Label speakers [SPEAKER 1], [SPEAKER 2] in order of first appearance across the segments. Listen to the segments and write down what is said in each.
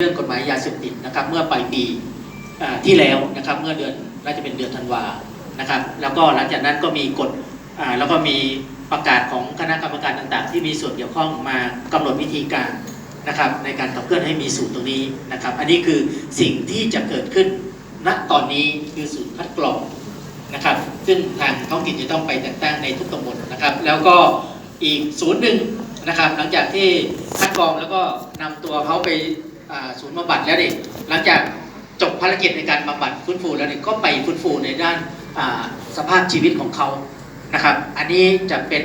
[SPEAKER 1] เรื่องกฎหมายยาเสพติดนะครับเมื่อปลายปีที่แล้วนะครับเมื่อเดือนน่าจะเป็นเดือนธันวานะครับแล้วก็หลังจากนั้นก็มีกฎแล้วก็มีประกาศของคณะกรรมการต่างๆ ที่มีส่วนเกี่ยวข้องมากำหนดวิธีการนะครับในการขับเคลื่อนให้มีสูตรตรงนี้นะครับ อันนี้คือสิ่งที่จะเกิดขึ้นณตอนนี้คือสูตรคัดกรองนะครับ ซึ่งทางท้องถิ่นจะต้องไปแต่งตั้งในทุกตำบลนะครับ แล้วก็อีกศูนย์หนึ่งนะครับหลังจากที่คัดกรองแล้วก็นำตัวเขาไป ศูนย์บำบัดแล้วเนี่ยหลังจากจบภารกิจในการบำบัดฟื้นฟูแล้วเนี่ยก็ไปฟื้นฟูในด้านสภาพชีวิตของเขานะครับ อันนี้จะเป็น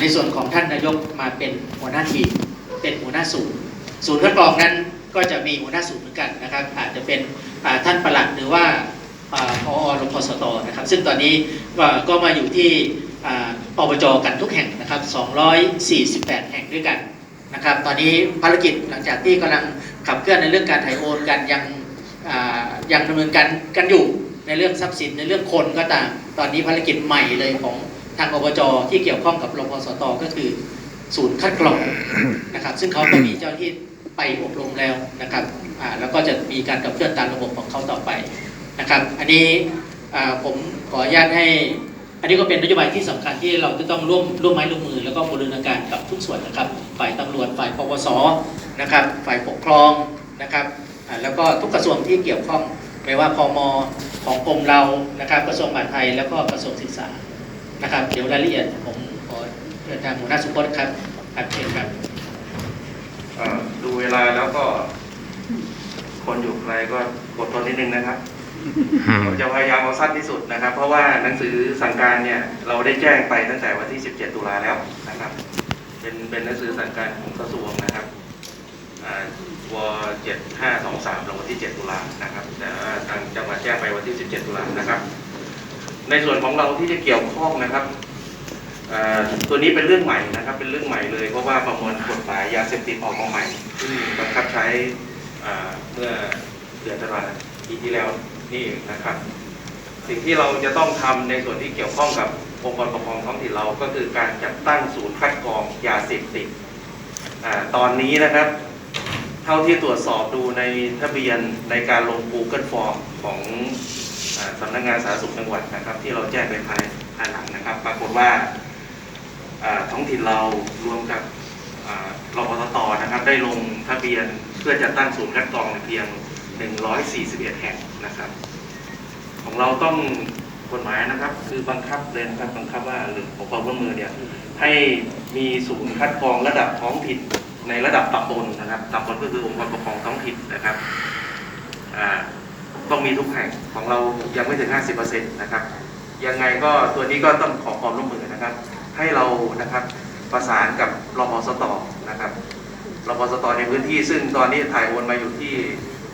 [SPEAKER 1] ในส่วนของท่านนายกมาเป็นหัวหน้าทีมเป็นหัวหน้าศูนย์ศูนย์คัดกรองนั้นก็จะมีหัวหน้าศูนย์เหมือนกันนะครับ อาจจะเป็นท่านประหลัดหรือว่าพอรพสตนะครับ ซึ่งตอนนี้ก็มาอยู่ที่อ่าอบจกันทุกแห่งนะครับ 248 แห่งด้วยกันนะครับ ตอนนี้ภารกิจหลังจากที่กำลัง ขับเคลื่อนในเรื่องการถ่ายโอนกันยังยังดำเนินการกันอยู่ในเรื่องทรัพย์สินในเรื่องคนก็ตามตอนนี้ภารกิจใหม่เลยของทางอบจที่เกี่ยวข้องกับรพสตก็คือ ศูนย์คัดกรองนะครับ ซึ่งเขาก็มีเจ้าที่ไปอบรมแล้วนะครับแล้วก็จะมีการขับเคลื่อนตามระบบของเขาต่อไปนะครับ อันนี้ผมขออนุญาตให้ อันนี้ก็เป็นนโยบายที่สำคัญที่เราจะต้องร่วมร่วมไม้ร่วมมือ แล้วก็บูรณาการกับทุกส่วนนะครับ ฝ่ายตำรวจฝ่ายปปส นะครับฝ่ายปกครองนะครับอ่าแล้วก็ทุกกระทรวงที่เกี่ยวข้องไม่ว่าพมของกรมเรานะครับกระทรวงมหาดไทยแล้วก็กระทรวงศึกษานะครับเดี๋ยวรายละเอียดผมขอเชิญทางหัวหน้าสุพจน์ครับครับเชิญครับ
[SPEAKER 2] เอ่อดูเวลาแล้วก็ คนอยู่ไกลก็กดทนนิดนึงนะครับเราจะพยายามเอาสั้นที่สุดนะครับ เพราะว่าหนังสือสั่งการเนี่ยเราได้แจ้งไปตั้งแต่วันที่ 17 ตุลาแล้วนะครับ เป็นเป็นหนังสือสั่งการของกระทรวงนะครับ อ่าว7523ลงวันที่7ตุลานะครับแต่ว่าทางจังหวัดแจ้งไปวันที่17ตุลานะครับ ในส่วนของเราที่จะเกี่ยวข้องนะครับตัวนี้เป็นเรื่องใหม่นะครับ เป็นเรื่องใหม่เลยเพราะว่าประมวลกฎหมายยาเสพติดออกมาใหม่ซึ่บังคับใช้เมื่อเดือนตุลาปีที่แล้วนี่นะครับ สิ่งที่เราจะต้องทำในส่วนที่เกี่ยวข้องกับองค์กรปกครองท้องถิ่นเราก็คือการจัดตั้งศูนย์คัดกรองยาเสพติดตอนนี้นะครับ เท่าที่ตรวจสอบดูในทะเบียนในการลง Google Form ของอสำนักงานสาธารณสุขจังหวัดนะครับ ที่เราแจ้งไปภายภายหลังนะครับ ปรากฏว่าท้องถิ่นเรารวมกับรพสตนะครับ ได้ลงทะเบียนเพื่อจะตั้งศูนย์คัดกรองเพียง 141 แห่งนะครับ ของเราต้องกฎหมายนะครับ คือบังคับเลยนะครับบังคับว่าหรือขอความร่วมมือเนี่ยให้มีศูนย์คัดกรองระดับท้องถิ่น ในระดับตำบลนะครับตำบลก็คือองค์กรปกครองท้องถิ่นนะครับต้องมีทุกแห่งของเรายังไม่ถึง 50%นะครับยังไงก็ตัวนี้ก็ต้องขอความร่วมมือนะครับ ให้เรานะครับประสานกับรพสตนะครับรพสตในพื้นที่ ซึ่งตอนนี้ถ่ายโอนมาอยู่ที่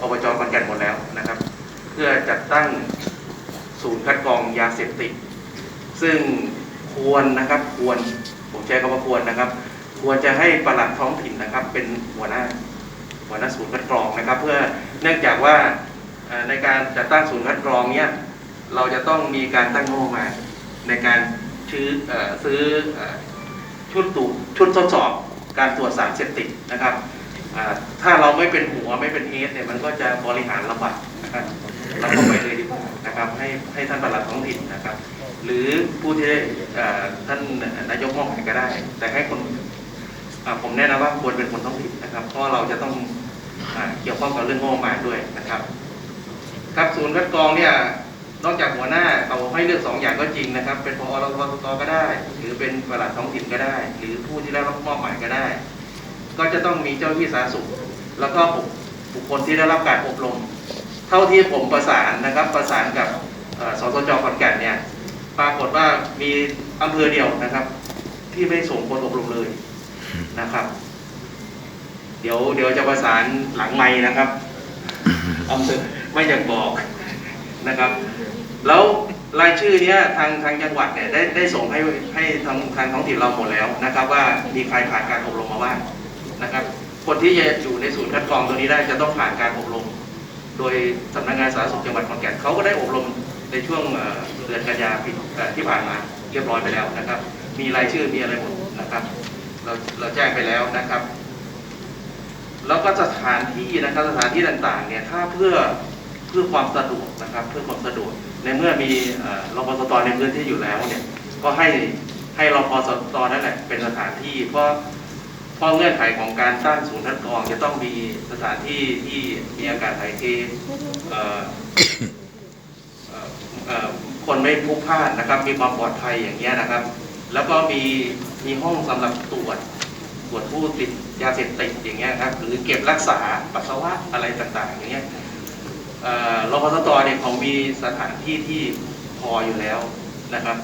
[SPEAKER 2] อบจขอนแก่นหมดแล้วนะครับ เพื่อจัดตั้งศูนย์คัดกรองยาเสพติดซึ่งควรนะครับควรผมใช้คำว่าควรนะครับ ควรจะให้ปลัดท้องถิ่นนะครับ เป็นหัวหน้าหัวหน้าศูนย์คัดกรองนะครับ เพื่อเนื่องจากว่าในการจัดตั้งศูนย์คัดกรองเนี้ยเราจะต้องมีการตั้งงบมาในการซื้ออซื้ออ่อชุดตรวจชุดทดสอบการตรวจสารเสพติดนะครับถ้าเราไม่เป็นหัวไม่เป็นเฮดเนี่ยมันก็จะบริหารลำบากนะครับเราก็ไปเลยดีกว่านะครับให้ให้ท่านประหลัดท้องถิ่นนะครับ หรือผู้ที่ได้ท่านนายกมอบหมายก็ได้ แต่ให้คน ผมแนะนำว่าควรเป็นคนท้องถิ่นนะครับ เพราะเราจะต้องอเกี่ยวข้องกับเรื่องงบประมาณด้วยนะครับ ครับศูนย์คัดกรองเนี่ยนอกจากหัวหน้าเขาให้เลือกสองอย่างก็จริงนะครับ เป็นพอรพตก็ได้ หรือเป็นปลัดท้องถิ่นก็ได้ หรือผู้ที่ได้รับมอบหมายก็ได้ ก็จะต้องมีเจ้าที่สาธารณสุข แล้วก็บุคคลที่ได้รับการอบรม เท่าที่ผมประสานนะครับ ประสานกับสสจขอนแก่นเนี่ยปรากฏว่ามีอำเภอเดียวนะครับ ที่ไม่ส่งคนอบรมเลย นะครับ เดี๋ยวเดี๋ยวจะประสานหลังไม้นะครับอำเภอไม่อยากบอกนะครับ แล้วรายชื่อเนี้ยทางทางจังหวัดเนี่ยได้ได้ส่งให้ให้ทางทางท้องถิ่นเราหมดแล้วนะครับ ว่ามีใครผ่านการอบรมมาบ้างนะครับ คนที่จะอยู่ในศูนย์คัดกรองตัวนี้ได้จะต้องผ่านการอบรม โดยสำนักงานสาธารณสุขจังหวัดขอนแก่นเขาก็ได้อบรมในช่วงเอ่อเดือนกันยาปีเอ่อที่ผ่านมาเรียบร้อยไปแล้วนะครับ มีรายชื่อมีอะไรหมดนะครับ เราเราแจ้งไปแล้วนะครับ แล้วก็สถานที่นะครับสถานที่ต่างๆ เนี่ยถ้าเพื่อเพื่อความสะดวกนะครับ เพื่อความสะดวกในเมื่อมีเอ่อรพสตในพื้นที่อยู่แล้วเนี่ยก็ให้ให้รพสตนั่นแหละเป็นสถานที่เพราะเพราะเงื่อนไขของการสร้างศูนย์คัดกรองจะต้องมีสถานที่ที่มีอากาศถ่ายเทเอ่อเอ่อคนไม่พลุกพล่านนะครับ มีความปลอดภัยอย่างเงี้ยนะครับ แล้วก็มี มีห้องสำหรับตรวจตรวจผู้ติดยาเสพติดอย่างเงี้ยครับหรือเก็บรักษาปัสสาวะอะไรต่างๆอย่างเงี้ยรพสตเนี่ยเขามีสถานที่ที่พออยู่แล้วนะครับ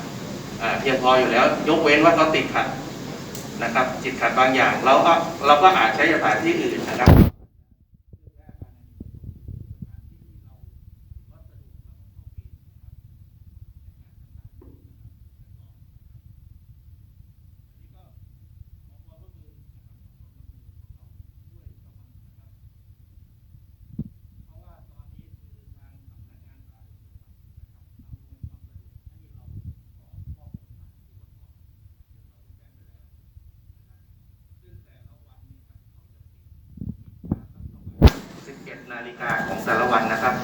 [SPEAKER 2] เพียงพออยู่แล้ว ยกเว้นว่าเขาติดขัดนะครับติดขัดบางอย่างเราก็เราก็อาจใช้สถานที่อื่นนะครับ 11นาฬิกาของแต่ละวันนะครับ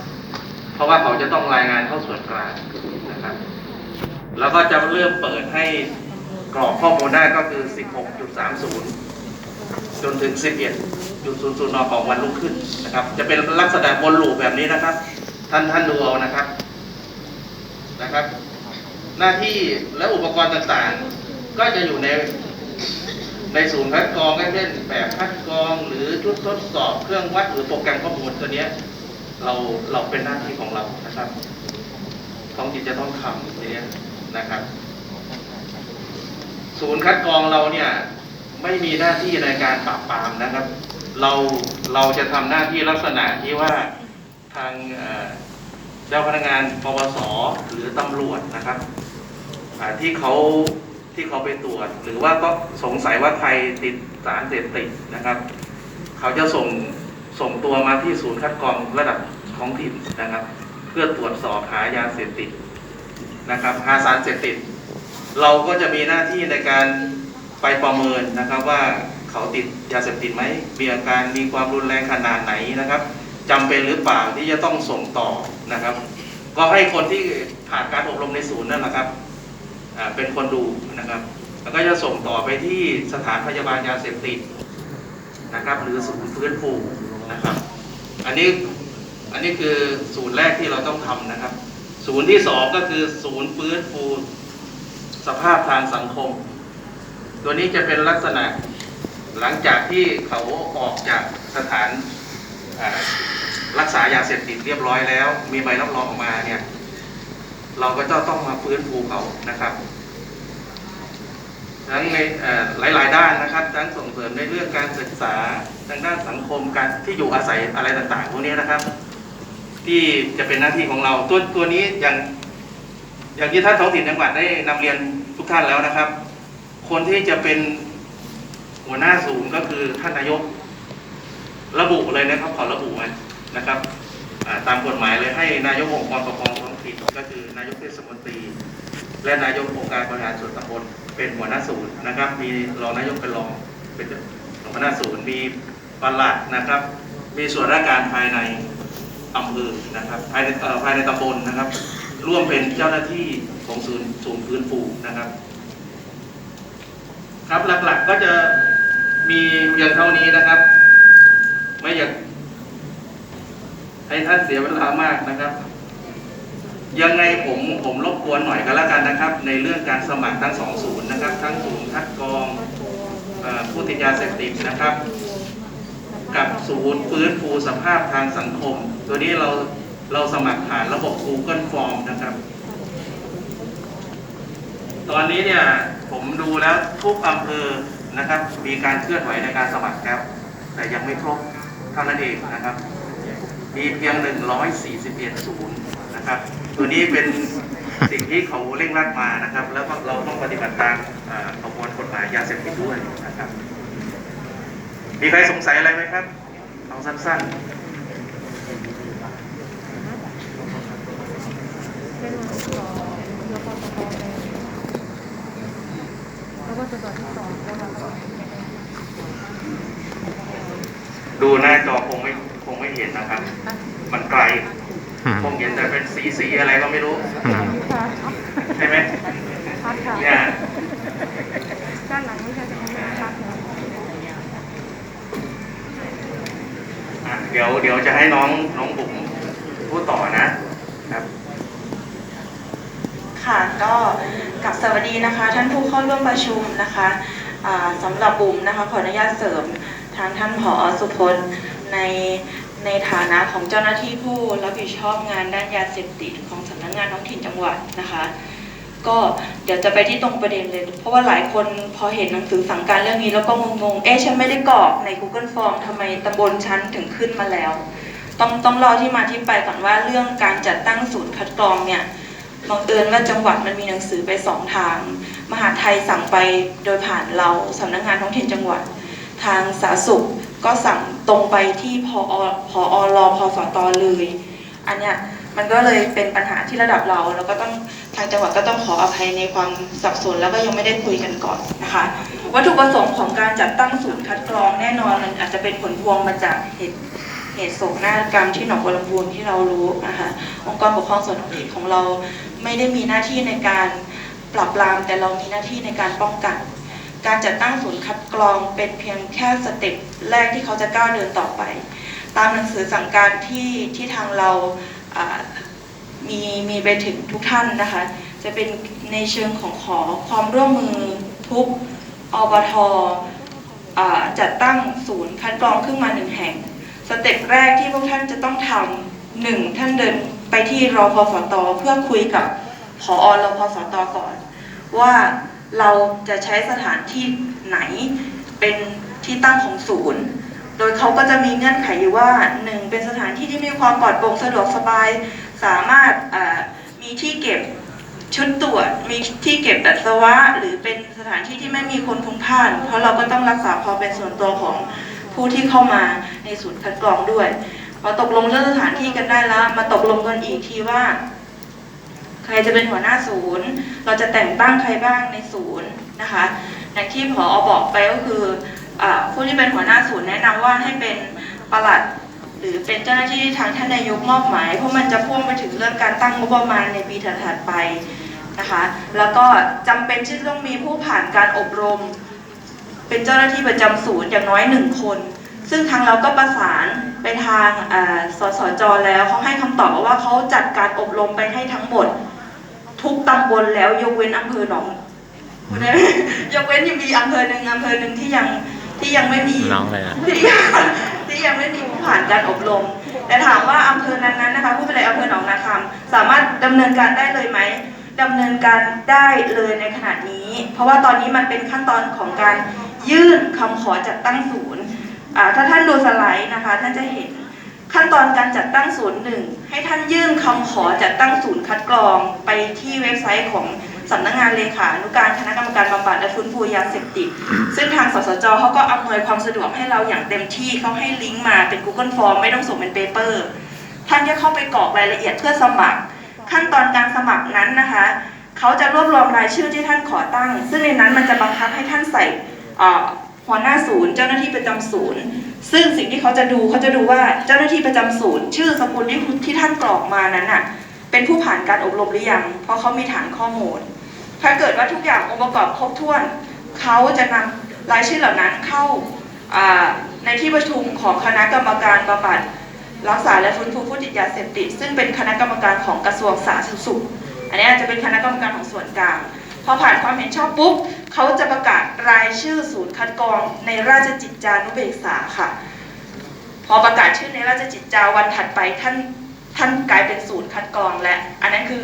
[SPEAKER 2] เพราะว่าเขาจะต้องรายงานเข้าส่วนกลางนะครับ แล้วก็จะเริ่มเปิดให้กรอกข้อมูลได้ก็คือ 16.30 จนถึง 11.00นของวันรุ่งขึ้นนะครับ จะเป็นลักษณะวนลูปแบบนี้นะครับ ท่านท่านดูเอานะครับนะครับ หน้าที่และอุปกรณ์ต่างๆ ก็จะอยู่ในในศูนย์คัดกรองเช่นแบบคัดกรองห ชุดทดสอบเครื่องวัดหรือโปรแกรมข้อมูลตัวนี้เราเราเป็นหน้าที่ของเรานะครับท้องถิ่นจะต้องทำตัวนี้นะครับ ศูนย์คัดกรองเราเนี่ยไม่มีหน้าที่ในการปราบปรามนะครับ เราเราจะทำหน้าที่ลักษณะที่ว่าทางเจ้าพนักงานปวสหรือตำรวจนะครับที่เขาที่เขาไปตรวจ หรือว่าก็สงสัยว่าใครติดสารเสพติดนะครับ เขาจะส่งส่งตัวมาที่ศูนย์คัดกรองระดับท้องถิ่นนะครับ เพื่อตรวจสอบหายาเสพติดนะครับหาสารเสพติด เราก็จะมีหน้าที่ในการไปประเมินนะครับว่าเขาติดยาเสพติดไหมมีอาการมีความรุนแรงขนาดไหนนะครับจำเป็นหรือเปล่าที่จะต้องส่งต่อนะครับ ก็ให้คนที่ผ่านการอบรมในศูนย์นั่นแหละครับเป็นคนดูนะครับ แล้วก็จะส่งต่อไปที่สถานพยาบาลยาเสพติด นะครับ หรือศูนย์ฟื้นฟูนะครับ อันนี้อันนี้คือศูนย์แรกที่เราต้องทำนะครับ ศูนย์ที่สองก็คือศูนย์ฟื้นฟูสภาพทางสังคม ตัวนี้จะเป็นลักษณะหลังจากที่เขาออกจากสถานรักษายาเสพติดเรียบร้อยแล้ว มีใบรับรองออกมาเนี่ย เราก็จะต้องมาฟื้นฟูเขานะครับ ทั้งในหลาย ๆ ด้านนะครับ ทั้งส่งเสริมในเรื่องการศึกษาทางด้านสังคมการที่อยู่อาศัยอะไรต่างๆพวกนี้นะครับ ที่จะเป็นหน้าที่ของเราตัวตัวนี้อย่างอย่างที่ท่านท้องถิ่นจังหวัดได้นำเรียนทุกท่านแล้วนะครับ คนที่จะเป็นหัวหน้าศูนย์ก็คือท่านนายก ระบุเลยนะครับขอระบุมานะครับตามกฎหมายเลยให้นายกองค์กรปกครองท้องถิ่นก็คือนายกเทศมนตรี และนายกองค์การบริหารส่วนตำบล เป็นหัวหน้าศูนย์นะครับ มีรองนายกเป็นรองเป็นหัวหน้าศูนย์ มีปลัดนะครับ มีส่วนราชการภายในอำเภอนะครับ ภายในภายในตำบลนะครับ ร่วมเป็นเจ้าหน้าที่ของศูนย์ศูนย์พื้นฟูนะครับ ครับหลักๆก็จะมีเพียงเท่านี้นะครับ ไม่อยากให้ท่านเสียเวลามากนะครับ ยังไงผมผมรบกวนหน่อยก็แล้วกันนะครับ ในเรื่องการสมัครทั้งสองศูนย์นะครับ ทั้งศูนย์คัดกรองอผู้ติดยาเสพติดนะครับ กับศูนย์ฟื้นฟูสภาพทางสังคม ตัวนี้เราเราสมัครผ่านระบบ Google Form นะครับ ตอนนี้เนี่ยผมดูแล้วทุกอำเภอนะครับ มีการเคลื่อนไหวในการสมัครแล้วแต่ยังไม่ครบเท่านั้นเองนะครับ มีเพียง 141ศูนย์นะครับ ตัวนี้เป็นสิ่งที่เขาเร่งรัดมานะครับ แล้วก็เราต้องปฏิบัติตามประมวลกฎหมายยาเสพติดด้วยนะครับ มีใครสงสัยอะไรไหมครับเอาสั้นๆ ดูหน้าจอคงไม่คงไม่เห็นนะครับ มันไกล คงเห็นแต่เป็นสีสีๆอะไรก็ไม่รู้ ใช่ไหม
[SPEAKER 3] ชัดค่ะ
[SPEAKER 2] เนี่ย
[SPEAKER 3] ด้านหลังไม่ใช่ตรงนี้ชัด
[SPEAKER 2] อะเดี๋ยวเดี๋ยวจะให้น้องน้องบุ๋มพูดต่อนะครับ
[SPEAKER 4] ค่ะก็กับสวัสดีนะคะ ท่านผู้เข้าร่วมประชุมนะคะอ่าสำหรับบุ๋มนะคะขออนุญาตเสริมทางท่านผอสุพจน์ใน ในฐานะของเจ้าหน้าที่ผู้รับผิดชอบงานด้านยาเสพติดของสำนักงานท้องถิ่นจังหวัดนะคะ ก็เดี๋ยวจะไปที่ตรงประเด็นเลย เพราะว่าหลายคนพอเห็นหนังสือสั่งการเรื่องนี้แล้วก็งงๆ เอ๊ะฉันไม่ได้กรอกใน Google Form ทำไมตำบลฉันถึงขึ้นมาแล้ว ต้องต้องเล่าที่มาที่ไปก่อนว่าเรื่องการจัดตั้งศูนย์คัดกรองเนี่ยบังเอิญว่าจังหวัดมันมีหนังสือไปสองทาง มหาไทยสั่งไปโดยผ่านเราสำนักงานท้องถิ่นจังหวัด ทางสาธารณสุข ก็สั่งตรงไปที่พอพอรอพอสตเลย อันเนี้ยมันก็เลยเป็นปัญหาที่ระดับเรา แล้วก็ต้องทางจังหวัดก็ต้องขออภัยในความสับสน แล้วก็ยังไม่ได้คุยกันก่อนนะคะ วัตถุประสงค์ของการจัดตั้งศูนย์คัดกรองแน่นอนมันอาจจะเป็นผลพวงมาจากเหตุเหตุโศกนาฏกรรมที่หนองบัวลำพูนที่เรารู้นะคะองค์กรปกครองส่วนท้องถิ่นของเราไม่ได้มีหน้าที่ในการปราบปรามแต่เรามีหน้าที่ในการป้องกัน การจัดตั้งศูนย์คัดกรองเป็นเพียงแค่สเต็ปแรกที่เขาจะก้าวเดินต่อไป ตามหนังสือสั่งการที่ที่ทางเรามีมีไปถึงทุกท่านนะคะ จะเป็นในเชิงของขอความร่วมมือทุกอบทอจัดตั้งศูนย์คัดกรองขึ้นมาหนึ่งแห่ง สเต็ปแรกที่พวกท่านจะต้องทำหนึ่งท่านเดินไปที่รอพสตเพื่อคุยกับผอรพสตก่อน ว่า เราจะใช้สถานที่ไหนเป็นที่ตั้งของศูนย์ โดยเขาก็จะมีเงื่อนไขอยู่ว่าหนึ่งเป็นสถานที่ที่มีความปลอดโปร่งสะดวกสบาย สามารถมีที่เก็บชุดตรวจ มีที่เก็บปัสสาวะ หรือเป็นสถานที่ที่ไม่มีคนพลุกพล่าน เพราะเราก็ต้องรักษาความเป็นส่วนตัวของผู้ที่เข้ามาในศูนย์คัดกรองด้วยพอตกลงเรื่องสถานที่กันได้แล้ว มาตกลงกันอีกทีว่า ใครจะเป็นหัวหน้าศูนย์ เราจะแต่งตั้งใครบ้างในศูนย์นะคะอย่างที่ผอบอกไปก็คืออผู้ที่เป็นหัวหน้าศูนย์แนะนำว่าให้เป็นประหลัด หรือเป็นเจ้าหน้าที่ที่ทางท่านนายกมอบหมายเพราะมันจะพ่วงไปถึงเรื่องการตั้งงบประมาณในปีถัดไปนะคะแล้วก็จำเป็นที่ต้องมีผู้ผ่านการอบรม เป็นเจ้าหน้าที่ประจำศูนย์อย่างน้อยหนึ่งคน ซึ่งทางเราก็ประสานไปทางสสจแล้วเขาให้คำตอบว่าเขาจัดการอบรมไปให้ทั้งหมด ทุกตำบลแล้วยกเว้นอำเภอหนองพูดได้ไหมยกเว้นยังมีอำเภอหนึ่งอำเภอหนึ่งที่ยังที่ยังไม่มี
[SPEAKER 5] น้องเลยนะ
[SPEAKER 4] ที่ยังที่ยังไม่มีผู้ผ่านการอบรม แต่ถามว่าอำเภอนั้นๆนะคะผู้เป็นไรอำเภอหนองนาคำสามารถดำเนินการได้เลยไหมดำเนินการได้เลยในขณะนี้ เพราะว่าตอนนี้มันเป็นขั้นตอนของการยื่นคำขอจัดตั้งศูนย์อ่าถ้าท่านดูสไลด์นะคะ ท่านจะเห็น ขั้นตอนการจัดตั้งศูนย์หนึ่งให้ท่านยื่นคำขอจัดตั้งศูนย์คัดกรองไปที่เว็บไซต์ของสำนักงานเลขานุการคณะกรรมการบำบัดและฟื้นฟูยาเสพติด ซึ่งทางสสจเขาก็อำนวยความสะดวกให้เราอย่างเต็มที่เขาให้ลิงก์มาเป็น Google Form ไม่ต้องส่งเป็นเปเปอร์ท่านแค่เข้าไปกรอกรายละเอียดเพื่อสมัคร ขั้นตอนการสมัครนั้นนะคะเขาจะรวบรวมรายชื่อที่ท่านขอตั้ง ซึ่งในนั้นมันจะบังคับให้ท่านใส่หัวหน้าศูนย์ เจ้าหน้าที่ประจำศูนย์ ซึ่งสิ่งที่เขาจะดูเขาจะดูว่าเจ้าหน้าที่ประจำศูนย์ ชื่อสกุลที่ที่ท่านกรอกมานั้นน่ะเป็นผู้ผ่านการอบรมหรือยัง เพราะเขามีฐานข้อมูล ถ้าเกิดว่าทุกอย่างองค์ประกอบครบถ้วน เขาจะนำรายชื่อเหล่านั้นเข้าอ่าในที่ประชุมของคณะกรรมการบำบัดรักษาและฟื้นฟูผู้ติดยาเสพติด ซึ่งเป็นคณะกรรมการของกระทรวงสาธารณสุข อันนี้อาจจะเป็นคณะกรรมการของส่วนกลาง พอผ่านความเห็นชอบปุ๊บ เขาจะประกาศรายชื่อศูนย์คัดกรองในราชจิตจานุเบกษาค่ะ พอประกาศชื่อในราชจิตจาวันถัดไปท่านท่านกลายเป็นศูนย์คัดกรองและ อันนั้นคือ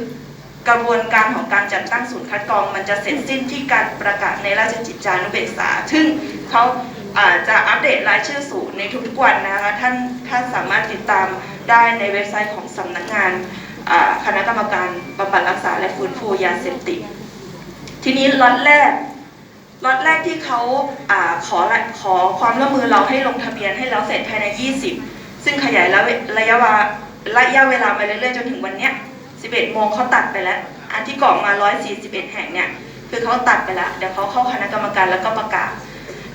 [SPEAKER 4] กระบวนการของการจัดตั้งศูนย์คัดกรอง มันจะเสร็จสิ้นที่การประกาศในราชจิตจานุเบกษา ซึ่งเขาอาจะอัปเดตรายชื่อศูนย์ในทุกๆวันนะคะท่านท่านสามารถติดตามได้ในเว็บไซต์ของสำนักงานคณะกรรมการบำบัดรักษาและฟื้นฟูยาเสพติดทีนี้ล็อตแรก ล็อตแรกที่เขาอขอขอความร่วมมือเราให้ลงทะเบียนให้แล้วเสร็จภายใน 20 ซึ่งขยายระยะเวลาระยะเวลาไปเรื่อยๆจนถึงวันเนี้ย 11 โมงเขาตัดไปแล้ว อันที่กรอกมา 141 แห่งเนี่ย คือเขาตัดไปแล้ว เดี๋ยวเขาเข้าคณะกรรมการแล้วก็ประกาศ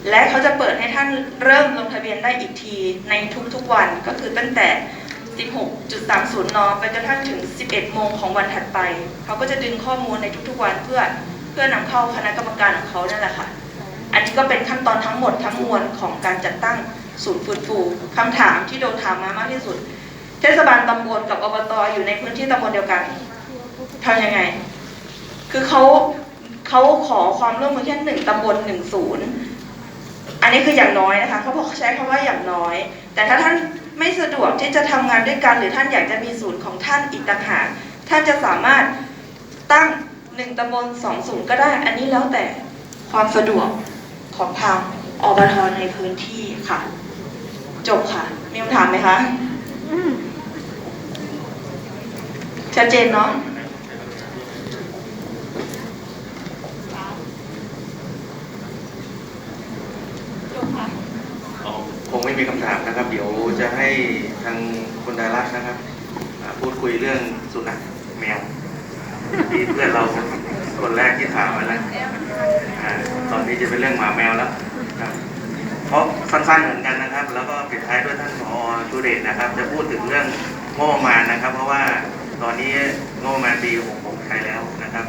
[SPEAKER 4] และเขาจะเปิดให้ท่านเริ่มลงทะเบียนได้อีกทีในทุกๆวันก็คือตั้งแต่ 16.30 น ไปจนกระทั่งถึง 11 โมงของวันถัดไป เขาก็จะดึงข้อมูลในทุกๆวันเพื่อ เพื่อนำเข้าคณะกรรมการของเขานั่นแหละค่ะ อันนี้ก็เป็นขั้นตอนทั้งหมดทั้งมวลของการจัดตั้งศูนย์ฟื้นฟูคำถามที่โดนถามมามากที่สุด เทศบาลตำบลกับอบตอยู่ในพื้นที่ตำบลเดียวกันทำยังไง คือเขาเขาขอความร่วมมือแค่หนึ่งตำบลหนึ่งศูนย์อันนี้คืออย่างน้อยนะคะเขาบอกใช้คำว่าอย่างน้อย แต่ถ้าท่านไม่สะดวกที่จะทำงานด้วยกัน หรือท่านอยากจะมีศูนย์ของท่านอีกต่างหากท่านจะสามารถตั้ง หนึ่งตำบลสองศูนย์ก็ได้ อันนี้แล้วแต่ความสะดวกของทางอบทในพื้นที่ค่ะ จบค่ะ มีคำถามไหมคะ
[SPEAKER 3] อืม
[SPEAKER 4] ชัดเจนเนาะ
[SPEAKER 3] จบค่ะ
[SPEAKER 2] คงไม่มีคำถามนะครับ เดี๋ยวจะให้ทางคุณดารัตน์นะครับอ่าพูดคุยเรื่องสุนัขแมว ที่เพื่อนเราคนแรกที่ถามมาแล้วตอนนี้จะเป็นเรื่องหมาแมวแล้วเพราะสั้นๆเหมือนกันนะครับ แล้วก็ปิดท้ายด้วยท่านผอชูเดชนะครับ จะพูดถึงเรื่องงบประมาณนะครับ เพราะว่าตอนนี้งบประมาณปี66ใช้แล้วนะครับ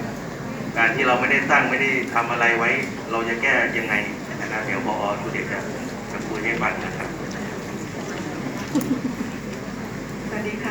[SPEAKER 2] การที่เราไม่ได้ตั้งไม่ได้ทำอะไรไว้ เราจะแก้ยังไงนะครับเดี๋ยวพอชูเดชจะจะคุยให้ฟังนะครับ
[SPEAKER 4] สวัสดีค่ะ